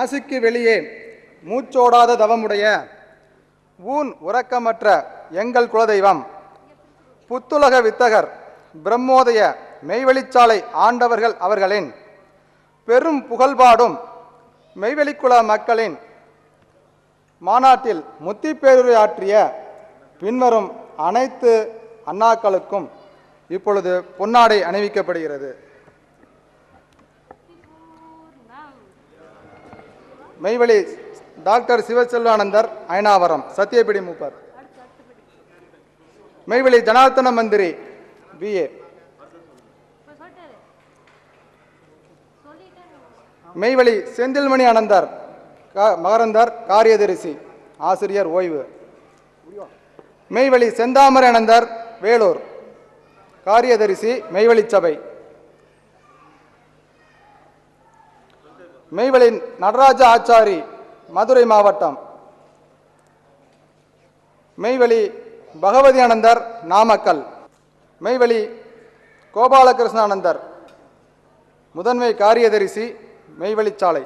நாசிக்கு வெளியே மூச்சோடாத தவமுடைய ஊன் உறக்கமற்ற எங்கள் குலதெய்வம். புத்துலக வித்தகர் பிரம்மோதய மெய்வெளிச்சாலை ஆண்டவர்கள் அவர்களின் பெரும் புகழ்பாடும் மெய்வெளிக்குல மக்களின் மாநாட்டில் முத்திப்பேருரையாற்றிய பின்வரும் அனைத்து அண்ணாக்களுக்கும் இப்பொழுது பொன்னாடை அணிவிக்கப்படுகிறது. மெய்வழி டாக்டர் சிவசெல்வானந்தர் அயனாவரம் சத்தியபிடி மூப்பர். மெய்வழி ஜனார்த்தன மந்திரி பிஏ மெய்வழி செந்தில்மணி அனந்தர் மகரந்தர் காரியதரிசி ஆசிரியர் ஓய்வு. மெய்வழி செந்தாமரை அனந்தர் வேலூர். காரியதரிசி மெய்வழி சபை. மெய்வலின் நடராஜ ஆச்சாரி மதுரை மாவட்டம். மெய்வழி பகவதி அனந்தர் நாமக்கல். மெய்வெளி கோபாலகிருஷ்ணானந்தர் முதன்மை காரியதரிசி மெய்வழிச்சாலை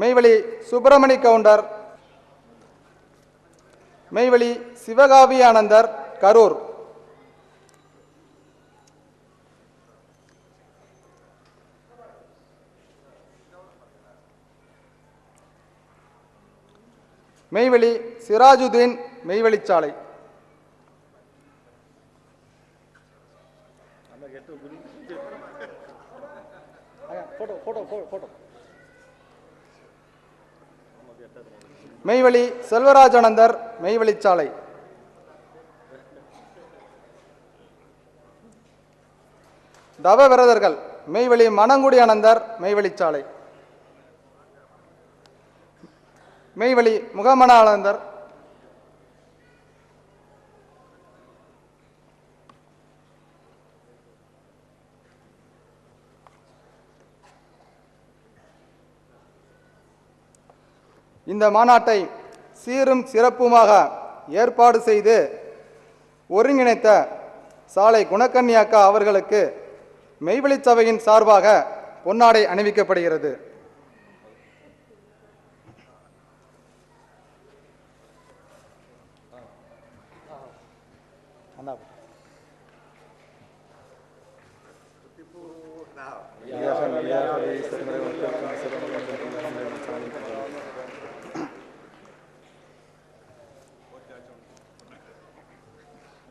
மெய்வழி சுப்பிரமணி கவுண்டர். மெய்வழி சிவகாவி அனந்தர் கரூர். மெய்வெளி சிராஜுதீன் மெய்வெளிச்சாலை. மெய்வெளி செல்வராஜானந்தர் மெய்வெளிச்சாலை. தவ விரதர்கள் மெய்வெளி மணங்குடி அனந்தர் மெய்வெளிச்சாலை. மெய்வெளி முகமனானந்தர் இந்த மாநாட்டை சீரும் சிறப்புமாக ஏற்பாடு செய்து ஒருங்கிணைத்த சாலை குணக்கண்ணி அவர்களுக்கு மெய்வெளிச் சபையின் சார்பாக பொன்னாடை அணிவிக்கப்படுகிறது.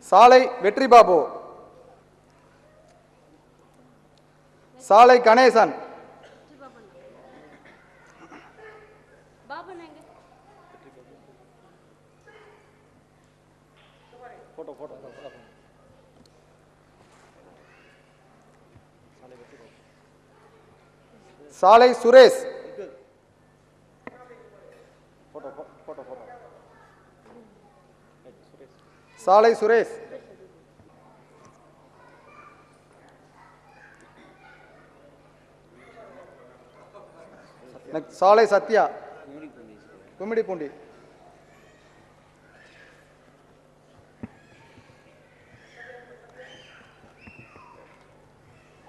சாலை வெற்றி பாபு. சாலை கணேசன். சாலை சுரேஷ். சாலை சுரேஷ். சாலை சத்யா. கும்மிடிப்பூண்டி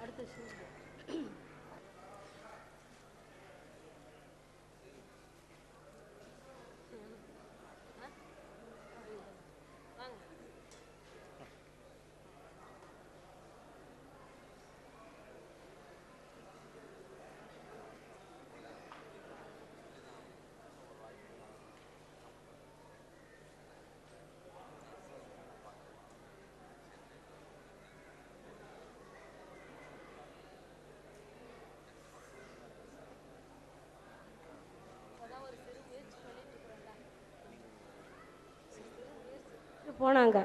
அடுத்து சிவப்பு. போனாங்க.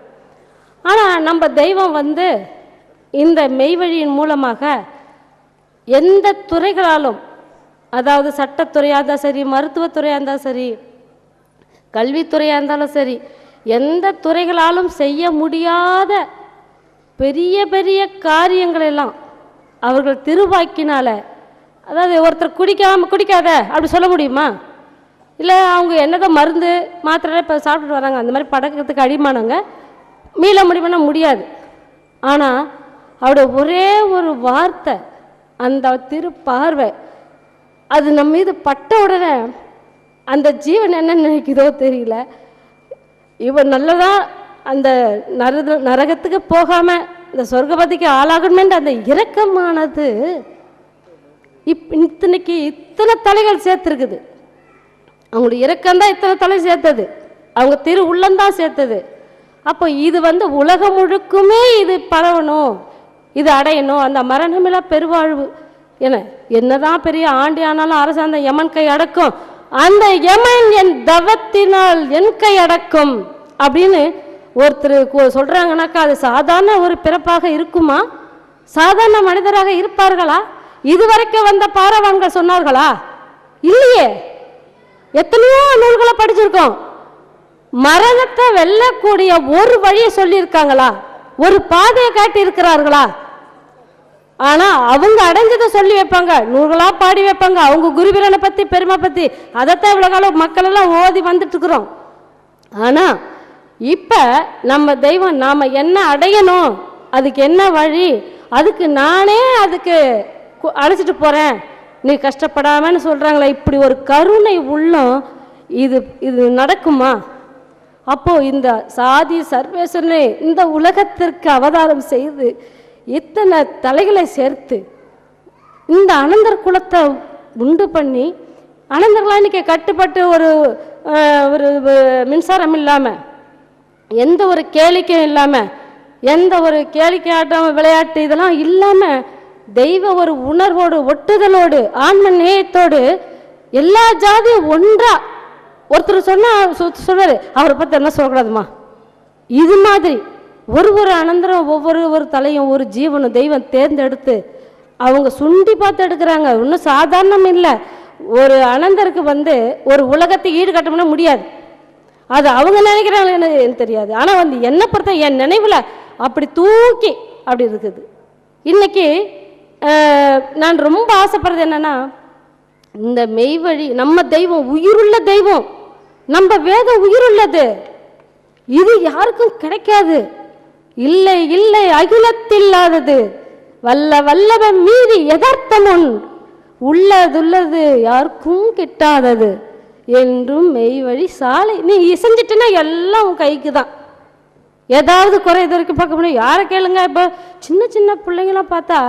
ஆனால் நம்ம தெய்வம் வந்து இந்த மெய்வழியின் மூலமாக எந்த துறைகளாலும் அதாவது சட்டத்துறையாக இருந்தாலும் சரி மருத்துவத்துறையாக இருந்தாலும் சரி கல்வித்துறையாக இருந்தாலும் சரி எந்த துறைகளாலும் செய்ய முடியாத பெரிய பெரிய காரியங்கள் எல்லாம் அவர்கள் திருவாக்கினால அதாவது ஒருத்தர் குடிக்காமல் குடிக்காத அப்படி சொல்ல முடியுமா? இல்லை அவங்க என்னதான் மருந்து மாத்திரை இப்போ சாப்பிட்டுட்டு வராங்க. அந்த மாதிரி படக்கிறதுக்கு அடிமானவங்க மீள முடியுமானா முடியாது. ஆனால் அவருடைய ஒரே ஒரு வார்த்தை அந்த திருப்பார்வை அது நம்ம மீது பட்ட உடனே அந்த ஜீவன் என்ன நினைக்குதோ தெரியல. இவன் நல்லதா அந்த நரத நரகத்துக்கு போகாமல் இந்த சொர்க்கபதிக்கு ஆளாகணுமென்ற அந்த இரக்கமானது இப் இத்தனைக்கு இத்தனை தலைகள் சேர்த்துருக்குது. அவங்களுடைய இறக்கம்தான் இத்தனை தலை சேர்த்தது. அவங்க திரு உள்ளந்தான் சேர்த்தது. அப்போ இது வந்து உலகம் முழுக்குமே இது பரவணும். இது அடையணும். அந்த மரணமில்லா பெருவாழ்வு. என என்னதான் பெரிய ஆண்டி ஆனாலும் அரசாந்த யமன் கை அடக்கும். அந்த யமன் என் தவத்தினால் என் கை அடக்கும் அப்படின்னு ஒருத்தர் சொல்கிறாங்கனாக்கா அது சாதாரண ஒரு பிறப்பாக இருக்குமா? சாதாரண மனிதராக இருப்பார்களா? இதுவரைக்கும் வந்த பாரவான்கள் சொன்னார்களா? இல்லையே. எத்தனையோ நூல்களை படிச்சிருக்கோம். மரணத்தை வெல்லக்கூடிய ஒரு வழியை சொல்லியிருக்காங்களா? ஒரு பாதையை காட்டி இருக்கிறார்களா ஆனா அவங்க அடைஞ்சதை சொல்லி வைப்பாங்க. நூல்களா பாடி வைப்பாங்க. அவங்க குருவீரனை பத்தி பெருமை பத்தி அதைத்தான் இவ்வளவு காலம் மக்கள் எல்லாம் ஓதி வந்துட்டு இருக்கிறோம் ஆனா இப்ப நம்ம தெய்வம் நாம என்ன அடையணும்? அதுக்கு என்ன வழி? அதுக்கு நானே அதுக்கு அழைச்சிட்டு போறேன். நீ கஷ்டப்படாமன்னு சொல்கிறாங்களே இப்படி ஒரு கருணை உள்ளம் இது இது நடக்குமா? அப்போது இந்த சாதி சர்வேஸ்வரனை இந்த உலகத்திற்கு அவதாரம் செய்து இத்தனை தலைகளை சேர்த்து இந்த அனந்தர் குலத்தை உண்டு பண்ணி அனந்தர்களாக இன்றைக்கி கட்டுப்பட்டு ஒரு ஒரு மின்சாரம் இல்லாமல் எந்த ஒரு கேளிக்கையும் இல்லாமல் எந்த ஒரு கேளிக்கை ஆட்டம் விளையாட்டு இதெல்லாம் இல்லாமல் தெய்வ ஒரு உணர்வோடு ஒட்டுதலோடு ஆன்ம நேயத்தோடு எல்லா ஜாதியும் ஒன்றா. ஒருத்தர் சொன்னா சொல்றாரு அவரை பற்றி என்ன சொல்லக்கூடாதுமா? இது மாதிரி ஒரு ஒரு அனந்தரம் ஒவ்வொரு ஒரு தலையும் ஒரு ஜீவனும் தெய்வம் தேர்ந்தெடுத்து அவங்க சுண்டி பார்த்து எடுக்கிறாங்க. இன்னும் சாதாரணம் இல்லை. ஒரு அனந்தருக்கு வந்து ஒரு உலகத்தை ஈடுகட்டணும்னா முடியாது. அது அவங்க நினைக்கிறாங்களே எனக்கு தெரியாது. ஆனால் வந்து என்னை பொறுத்த என் நினைவில் அப்படி தூக்கி அப்படி இருக்குது. இன்னைக்கு நான் ரொம்ப ஆசைப்படுறது என்னன்னா இந்த மெய்வழி நம்ம தெய்வம் உயிருள்ள தெய்வம். நம்ம வேதம் உயிருள்ளது. இது யாருக்கும் கிடைக்காது. இல்லை இல்லை அகிலத்தில்லாதது. வல்ல வல்லவன் மீறி யதார்த்தமுன் உள்ளதுள்ளது யாருக்கும் கிட்டாதது. என்றும் மெய்வழி சாலை நீ இசைஞ்சிட்டுன்னா எல்லாம் உன் கைக்கு தான் ஏதாவது குறை இது வரைக்கும் பார்க்க முடியும் யாரை கேளுங்க? இப்போ சின்ன சின்ன பிள்ளைங்களாம் பார்த்தா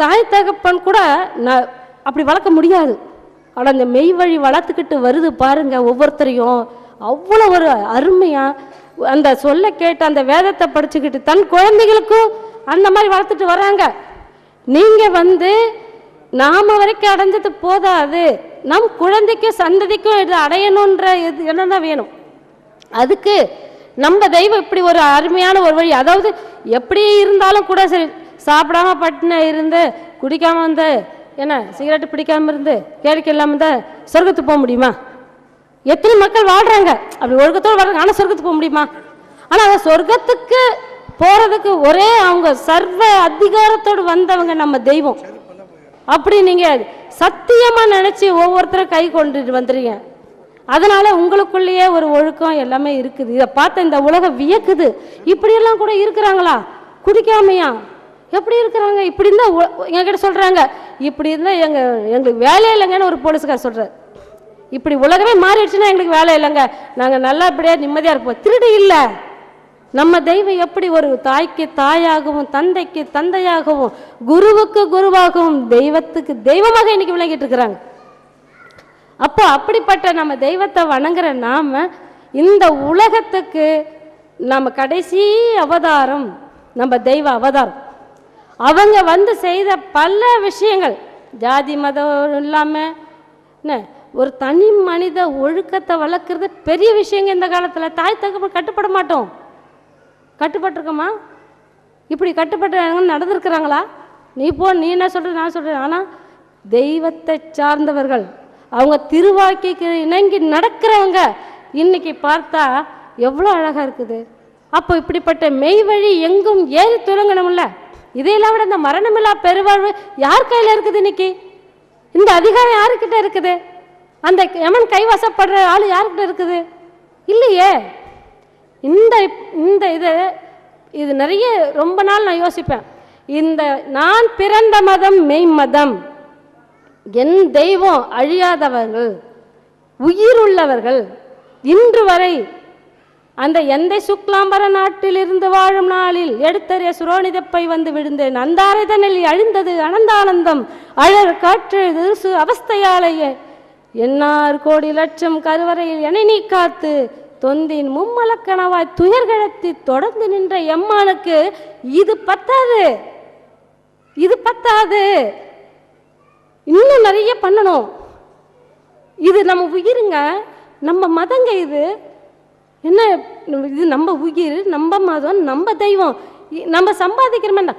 தாய் தகப்பன் கூட நான் அப்படி வளர்க்க முடியாது. ஆனால் அந்த மெய் வழி வளர்த்துக்கிட்டு வருது பாருங்கள் ஒவ்வொருத்தரையும். அவ்வளோ ஒரு அருமையாக அந்த சொல்ல கேட்டு அந்த வேதத்தை படிச்சுக்கிட்டு தன் குழந்தைகளுக்கும் அந்த மாதிரி வளர்த்துட்டு வராங்க. நீங்கள் வந்து நாம வரைக்கும் அடைஞ்சது போதாது. நம் குழந்தைக்கும் சந்ததிக்கும் இது அடையணுன்ற இது என்னென்ன வேணும்? அதுக்கு நம்ம தெய்வம் இப்படி ஒரு அருமையான ஒரு வழி. அதாவது எப்படி இருந்தாலும் கூட சரி சாப்பிடாம பட்டின இருந்து குடிக்காம வந்து என்ன சிகரெட் பிடிக்காம இருந்து கேளிக்கை இல்லாம இருந்த சொர்க்கத்துக்கு போக முடியுமா? எத்தனை மக்கள் வாழ்றாங்க? அப்படி ஒழுக்கத்தோடு வாழ்றாங்க ஆனால் சொர்க்கத்துக்கு போக முடியுமா? ஆனால் அந்த சொர்க்கத்துக்கு போறதுக்கு ஒரே அவங்க சர்வ அதிகாரத்தோடு வந்தவங்க நம்ம தெய்வம். அப்படி நீங்க சத்தியமா நினைச்சு ஒவ்வொருத்தரும் கை கொண்டுட்டு வந்துறீங்க. அதனால உங்களுக்குள்ளேயே ஒரு ஒழுக்கம் எல்லாமே இருக்குது. இதை பார்த்த இந்த உலகம் வியக்குது. இப்படியெல்லாம் கூட இருக்கிறாங்களா? குடிக்காமையா? எப்படி இருக்கிறாங்க? இப்படி இருந்தால் உ- எங்ககிட்ட சொல்கிறாங்க இப்படி இருந்தால் எங்கள் எங்களுக்கு வேலையே இல்லைங்கன்னு ஒரு போலீஸ்கார் சொல்கிறார் இப்படி உலகமே மாறிடுச்சுன்னா எங்களுக்கு வேலை இல்லைங்க. நாங்கள் நல்லா இப்படியே நிம்மதியாக இருப்போம். திருடு இல்லை. நம்ம தெய்வம் எப்படி ஒரு தாய்க்கு தாயாகவும் தந்தைக்கு தந்தையாகவும் குருவுக்கு குருவாகவும் தெய்வத்துக்கு தெய்வமாக இன்னைக்கு விளங்கிட்டு இருக்கிறாங்க. அப்போ அப்படிப்பட்ட நம்ம தெய்வத்தை வணங்குற நாம இந்த உலகத்துக்கு நம்ம கடைசி அவதாரம் நம்ம தெய்வ அவதாரம். அவங்க வந்து செய்த பல விஷயங்கள் ஜாதி மதம் இல்லாமல் என்ன ஒரு தனி மனித ஒழுக்கத்தை வளர்க்குறது பெரிய விஷயங்க இந்த காலத்தில். தாய் தகப்பன் கட்டுப்பட மாட்டோம். கட்டுப்பட்டிருக்கோமா? இப்படி கட்டுப்பட்டு நடந்திருக்கிறாங்களா? நீ போ நீ என்ன சொல்கிற நான் சொல்கிறேன் ஆனால் தெய்வத்தை சார்ந்தவர்கள் அவங்க திருவாக்கிக்கு இணங்கி நடக்கிறவங்க இன்னைக்கு பார்த்தா எவ்வளோ அழகாக இருக்குது. அப்போ இப்படிப்பட்ட மெய் வழி எங்கும் ஏறி துறங்கணும்ல இதையெல்லாம் விட இந்த மரணமில்லா பெருவாழ்வு யார் கையில் இருக்குது இன்னைக்கு? இந்த அதிகாரம் யாருக்கிட்ட இருக்குது? அந்த யமன் கைவசப்படுற ஆள் யாருக்கிட்ட இருக்குது? இல்லையே. இந்த இந்த இது இது நிறைய ரொம்ப நாள் நான் யோசிப்பேன். இந்த நான் பிறந்த மதம் மெய் மதம். என் தெய்வம் அழியாதவர்கள் உயிருள்ளவர்கள். இன்று வரை அந்த எந்தை சுக்லாம்பர நாட்டிலிருந்து வாழும் நாளில் எடுத்தறிய சுரோனிதப்பை வந்து விழுந்தேன். அந்தாரதனில் அழிந்தது அனந்தானந்தம். அழர் காற்று திருசு அவஸ்தையாலேயே. எண்ணார் கோடி லட்சம் கருவறையில் என நீ காத்து தொந்தின் மும்மலக்கணவாய் துயர்கழத்தி தொடர்ந்து நின்ற எம்மானுக்கு இது பத்தாது. இது பத்தாது. இன்னும் நிறைய பண்ணணும். இது நம்ம உயிருங்க. நம்ம மதங்க இது. என்ன இது நம்ம உயிர் நம்ம மதம் நம்ம தெய்வம். இ- நம்ம சம்பாதிக்கிறோமே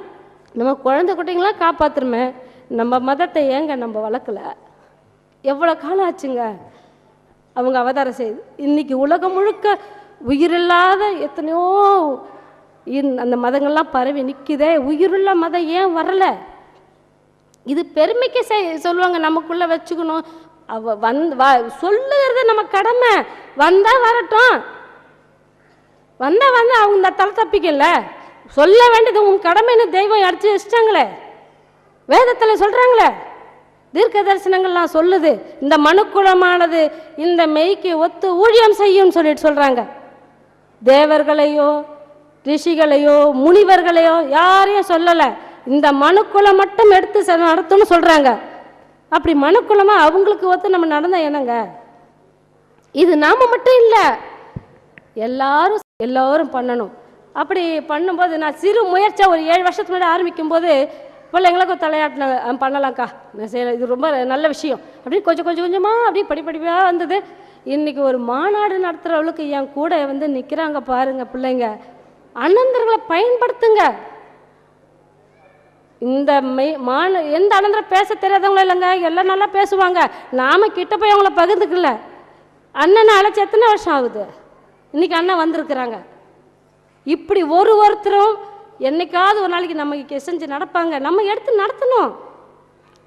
நம்ம குழந்தை குட்டைங்களாம் காப்பாத்துறோமே. நம்ம மதத்தை ஏங்க நம்ம வளர்க்கல? எவ்வளோ காலம் ஆச்சுங்க? அவங்க அவதாரம் செய்து இன்னைக்கு உலகம் முழுக்க உயிரில்லாத எத்தனையோ அந்த மதங்கள்லாம் பரவி நிற்குதே உயிருள்ள மதம் ஏன் வரலை? இது பெருமைக்கு செய் சொல்லுவாங்க நமக்குள்ளே வச்சுக்கணும். அவ வந்து வா சொல்லுகிறது நம்ம கடமை. வந்தால் வரட்டும். வந்தால் வந்து அவங்க இந்த தலை தப்பிக்கல. சொல்ல வேண்டியது உன் கடமைன்னு தெய்வம் அடிச்சு வச்சிட்டாங்களே. வேதத்தில் சொல்கிறாங்களே தீர்க்க தரிசனங்கள்லாம் சொல்லுது. இந்த மனுக்குலமானது இந்த மெய்க்கு ஒத்து ஊழியம் செய்யும்னு சொல்லிட்டு சொல்கிறாங்க தேவர்களையோ ரிஷிகளையோ முனிவர்களையோ யாரையும் சொல்லலை. இந்த மனுக்குலம் மட்டும் எடுத்து செ- நடத்தும்னு சொல்கிறாங்க அப்படி மனுக்குலமாக அவங்களுக்கு ஒத்து நம்ம நடந்தால் என்னங்க? இது நாம் மட்டும் இல்லை. எல்லாரும் எல்லோரும் பண்ணணும். அப்படி பண்ணும்போது நான் சிறு முயற்சியாக ஒரு ஏழு வருஷத்துக்கு முன்னாடி ஆரம்பிக்கும் போது பிள்ளைங்களுக்கு தலையாட்டின பண்ணலாம்க்கா. நான் செய்யலாம் இது ரொம்ப நல்ல விஷயம். அப்படி கொஞ்சம் கொஞ்சம் கொஞ்சமாக அப்படியே படிப்படிப்பாக வந்தது. இன்றைக்கி ஒரு மாநாடு நடத்துகிற அளவுக்கு என் கூட வந்து நிற்கிறாங்க பாருங்கள் பிள்ளைங்க. அனந்தர்களை பயன்படுத்துங்க. இந்த மெய் மான எந்த அனந்தரம் பேச தெரியாதவங்களும் இல்லைங்க எல்லாம் நல்லா பேசுவாங்க. நாம் கிட்ட போய் அவங்கள பகிர்ந்துக்கல. அண்ணனை அழைச்சி எத்தனை வருஷம் ஆகுது? இன்னைக்கு அண்ணா வந்திருக்கிறாங்க. இப்படி ஒரு ஒருத்தரும் என்னைக்காவது ஒரு நாளைக்கு நம்ம செஞ்சு நடப்பாங்க. நம்ம எடுத்து நடத்தணும்.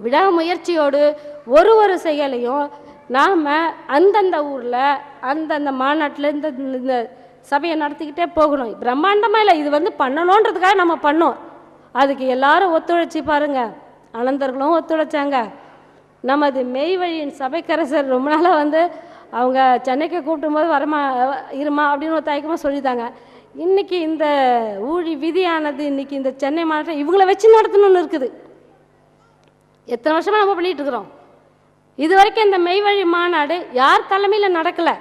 விடாமுயற்சியோடு ஒரு ஒரு செயலையும் நாம் அந்தந்த ஊரில் அந்தந்த மாநாட்டில் இந்த இந்த சபையை நடத்திக்கிட்டே போகணும். பிரம்மாண்டமாக இல்லை இது வந்து பண்ணணுன்றதுக்காக நம்ம பண்ணோம். அதுக்கு எல்லாரும் ஒத்துழைச்சி பாருங்கள் அனந்தர்களும் ஒத்துழைச்சாங்க. நமது மெய்வழியின் சபைக்கரசர் ரொம்ப நாளாக வந்து அவங்க சென்னைக்கு கூப்பிடும்போது வரமா இருமா அப்படின்னு ஒரு தயக்கமாக சொல்லிட்டாங்க. இன்றைக்கி இந்த ஊழி விதியானது இன்றைக்கி இந்த சென்னை மாவட்டம் இவங்கள வச்சு நடத்தணும்னு இருக்குது. எத்தனை வருஷமாக நம்ம பண்ணிகிட்ருக்குறோம் இது வரைக்கும் இந்த மெய்வழி மாநாடு யார் தலைமையில் நடக்கலை.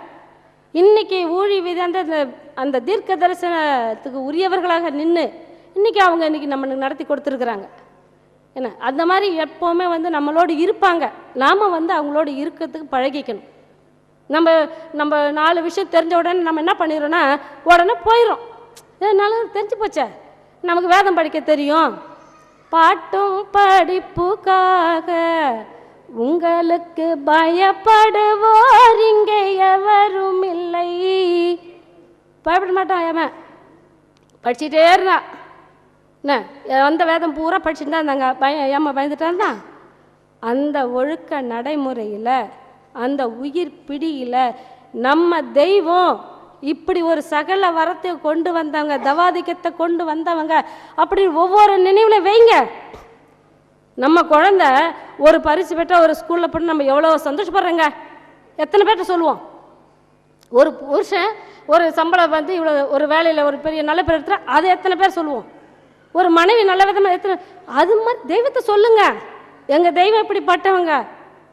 இன்றைக்கி ஊழி விதி அந்த அந்த- அந்த தீர்க்க தரிசனத்துக்கு உரியவர்களாக நின்று இன்றைக்கி அவங்க இன்னைக்கு நம்ம நடத்தி கொடுத்துருக்குறாங்க. என்ன? அந்த மாதிரி எப்போவுமே வந்து நம்மளோடு இருப்பாங்க. நாம் வந்து அவங்களோட இருக்கிறதுக்கு பழகிக்கணும். நம்ம நம்ம நாலு விஷயம் தெரிஞ்ச உடனே நம்ம என்ன பண்ணிடுறோன்னா உடனே போயிடும் என்னால தெரிஞ்சு போச்சே? நமக்கு வேதம் படிக்க தெரியும். பாட்டும் படிப்புக்காக உங்களுக்கு பயப்படுவோர் இங்கே எவரும் இல்லை. பயப்பட மாட்டான் ஏமன் படிச்சுட்டே இருந்தான் என்ன வந்த வேதம் பூரா படிச்சுட்டு தான் இருந்தாங்க. பய ஏமா பயந்துட்டான் அந்த ஒழுக்க நடைமுறையில் அந்த உயிர் பிடியில் நம்ம தெய்வம் இப்படி ஒரு சகல வரத்தை கொண்டு வந்தவங்க தவாதிக்கத்தை கொண்டு வந்தவங்க அப்படி ஒவ்வொரு நினைவில் வைங்க. நம்ம குழந்த ஒரு பரிசு பெற்ற ஒரு ஸ்கூலில் போட்டு நம்ம எவ்வளோ சந்தோஷப்படுறோங்க? எத்தனை பேர்ட்ட சொல்லுவோம்? ஒரு புருஷன் ஒரு சம்பளம் வந்து இவ்வளோ ஒரு வேலையில் ஒரு பெரிய நல்ல பேர் எடுத்துட்டா அதை எத்தனை பேர் சொல்லுவோம்? ஒரு மனைவி நல்ல விதமாக எத்தனை அது மாதிரி தெய்வத்தை சொல்லுங்கள் எங்கள் தெய்வம் இப்படிப்பட்டவங்க.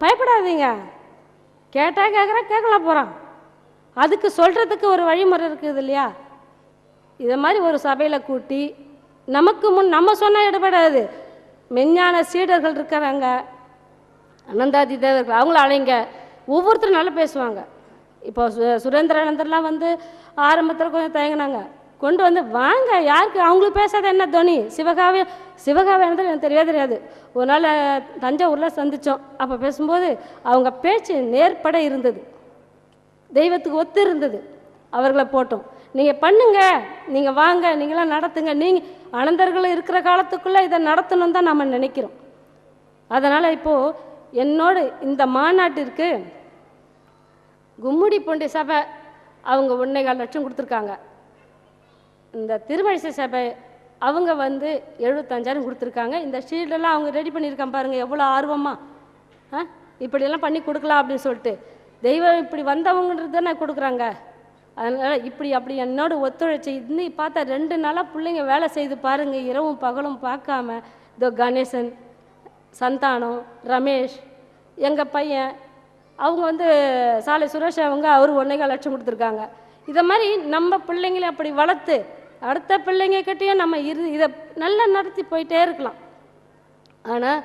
பயப்படாதீங்க. கேட்டால் கேட்குறா கேட்கலாம் போகிறான் அதுக்கு சொல்கிறதுக்கு ஒரு வழிமுறை இருக்குது இல்லையா? இதை மாதிரி ஒரு சபையில் கூட்டி நமக்கு முன் நம்ம சொன்னால் இடப்படாது மெஞ்ஞான சீடர்கள் இருக்கிறாங்க. அனந்தாதி தேவர்கள் அவங்கள அழைங்க. ஒவ்வொருத்தரும் நல்லா பேசுவாங்க. இப்போ சு சுரேந்திரானந்தர்லாம் வந்து ஆரம்பத்தில் கொஞ்சம் தயங்கினாங்க. கொண்டு வந்து வாங்க யாருக்கு? அவங்களுக்கு பேசாத என்ன துணி? சிவகாவிய சிவகாவியானது எனக்கு தெரியவே தெரியாது. ஒரு நாள் தஞ்சாவூரில் சந்தித்தோம் அப்போ பேசும்போது அவங்க பேச்சு நேர்பட இருந்தது. தெய்வத்துக்கு ஒத்து இருந்தது. அவர்களை போட்டோம். நீங்கள் பண்ணுங்க நீங்கள் வாங்க நீங்களாம் நடத்துங்க. நீங்கள் அனந்தர்கள் இருக்கிற காலத்துக்குள்ளே இதை நடத்தணும் தான் நம்ம நினைக்கிறோம். அதனால் இப்போது என்னோட இந்த மாநாட்டிற்கு கும்முடி பூண்டி சபை அவங்க ஒன்றே கால் லட்சம் கொடுத்துருக்காங்க. இந்த திருமழிசை சபை அவங்க வந்து எழுபத்தஞ்சாயிரம் கொடுத்துருக்காங்க. இந்த ஷீல்டெல்லாம் அவங்க ரெடி பண்ணியிருக்காங்க பாருங்கள் எவ்வளோ ஆர்வமாக ஆ? இப்படியெல்லாம் பண்ணி கொடுக்கலாம் அப்படின்னு சொல்லிட்டு. தெய்வம் இப்படி வந்தவங்கன்றது தானே கொடுக்குறாங்க. அதனால் இப்படி அப்படி என்னோட ஒத்துழைச்சி இன்னைக்கு பார்த்தா ரெண்டு நாளாக பிள்ளைங்க வேலை செய்து பாருங்கள் இரவும் பகலும் பார்க்காம. இதோ கணேசன் சந்தானம் ரமேஷ் எங்கள் பையன் அவங்க வந்து சாலை சுரேஷ் அவங்க அவர் ஒன்றேகால் லட்சம் கொடுத்துருக்காங்க. இதை மாதிரி நம்ம பிள்ளைங்களை அப்படி வளர்த்து அடுத்த பிள்ளைங்க கிட்டேயும் நம்ம இரு இதை நல்லா நடத்தி போயிட்டே இருக்கலாம். ஆனால்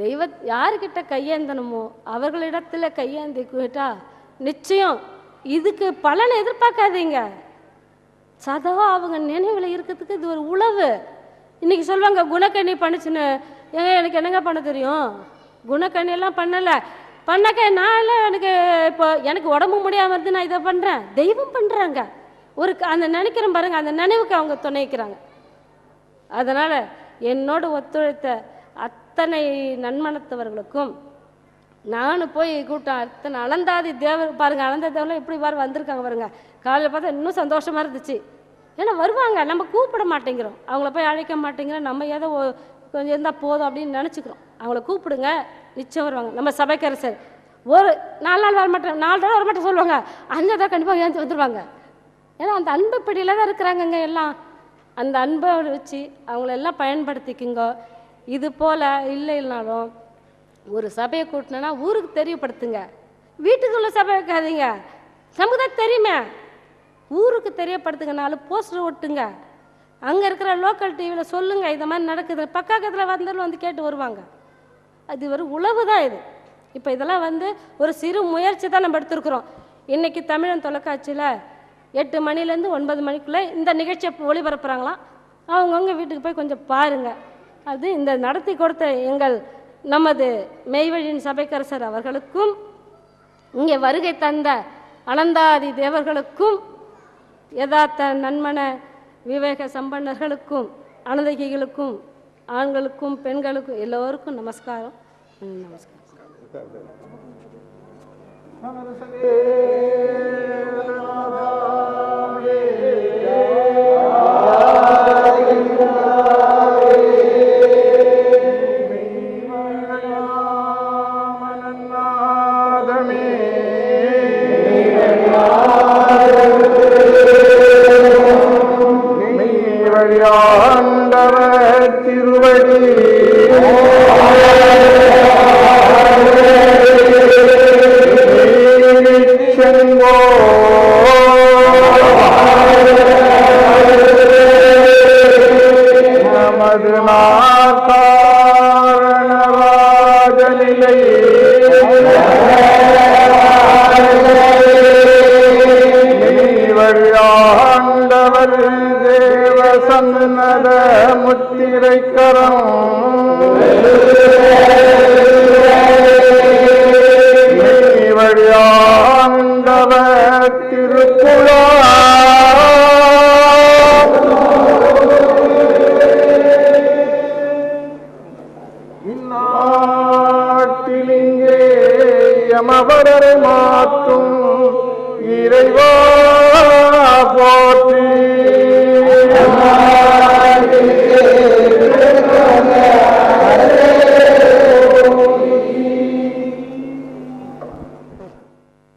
தெய்வ யாருக்கிட்ட கையேந்தணுமோ அவர்களிடத்தில் கையேந்தி நிச்சயம் இதுக்கு பலனை எதிர்பார்க்காதீங்க. சதவா அவங்க நினைவில் இருக்கிறதுக்கு இது ஒரு உழவு இன்னைக்கு சொல்லுவாங்க குணக்கண்ணி பண்ணுச்சுன்னு. ஏங்க எனக்கு என்னங்க பண்ண தெரியும்? குணக்கண்ணியெல்லாம் பண்ணலை. பண்ணக்க நான் எனக்கு இப்போ எனக்கு உடம்பு முடியாமல் இருந்து நான் இதை பண்ணுறேன் தெய்வம் பண்ணுறாங்க ஒரு அந்த நினைக்கிற பாருங்க அந்த நினைவுக்கு அவங்க துணைக்கிறாங்க. அதனால் என்னோட ஒத்துழைத்த அத்தனை நன்மனத்தவர்களுக்கும் நான் போய் கூட்டம் அத்தனை அனந்தாதி தேவர் பாருங்க அனந்த தேவர்லாம் எப்படி பாரு வந்திருக்காங்க பாருங்க. காலையில் பார்த்தா இன்னும் சந்தோஷமா இருந்துச்சு. ஏன்னா வருவாங்க நம்ம கூப்பிட மாட்டேங்கிறோம். அவங்கள போய் அழைக்க மாட்டேங்கிறோம். நம்ம ஏதோ கொஞ்சம் இருந்தால் போதும் அப்படின்னு நினச்சிக்கிறோம். அவங்கள கூப்பிடுங்க நிச்சயம் வருவாங்க. நம்ம சபைக்கரசர் ஒரு நாலு நாள் வர மாட்டேன் நாலு நாள் வர மாட்டேன் சொல்லுவாங்க. அஞ்சு தான் கண்டிப்பாக ஏந்து வந்துடுவாங்க ஏன்னா அந்த அன்பு பிடியில் தான் இருக்கிறாங்கங்க எல்லாம். அந்த அன்பை வச்சு அவங்கள எல்லாம் பயன்படுத்திக்குங்க. இது போல் இல்லைனாலும் ஒரு சபையை கூட்டினா ஊருக்கு தெரியப்படுத்துங்க. வீட்டுக்குள்ள சபை வைக்காதீங்க. நமக்கு தான் தெரியுமே. ஊருக்கு தெரியப்படுத்துங்க நாலு போஸ்டர் ஒட்டுங்க. அங்கே இருக்கிற லோக்கல் டிவியில் சொல்லுங்கள் இந்த மாதிரி நடக்குது. பக்கத்தில் வந்தாலும் வந்து கேட்டு வருவாங்க. அது ஒரு உழவு தான் இது. இப்போ இதெல்லாம் வந்து ஒரு சிறு முயற்சி தான் நம்ம எடுத்துருக்குறோம். இன்றைக்கி தமிழன் தொலைக்காட்சியில் எட்டு மணிலேருந்து ஒன்பது மணிக்குள்ளே இந்த நிகழ்ச்சியை ஒளிபரப்புகிறாங்களாம் அவங்கவுங்க வீட்டுக்கு போய் கொஞ்சம் பாருங்கள் அது இந்த நடத்தி கொடுத்த எங்கள் நமது மெய்வழியின் சபைக்கரசர் அவர்களுக்கும் இங்கே வருகை தந்த அனந்தாதி தேவர்களுக்கும் யதார்த்த நன்மன விவேக சம்பன்னர்களுக்கும் அனந்தகிகளுக்கும் ஆண்களுக்கும் பெண்களுக்கும் எல்லோருக்கும் நமஸ்காரம். நமஸ்காரம். திருவடி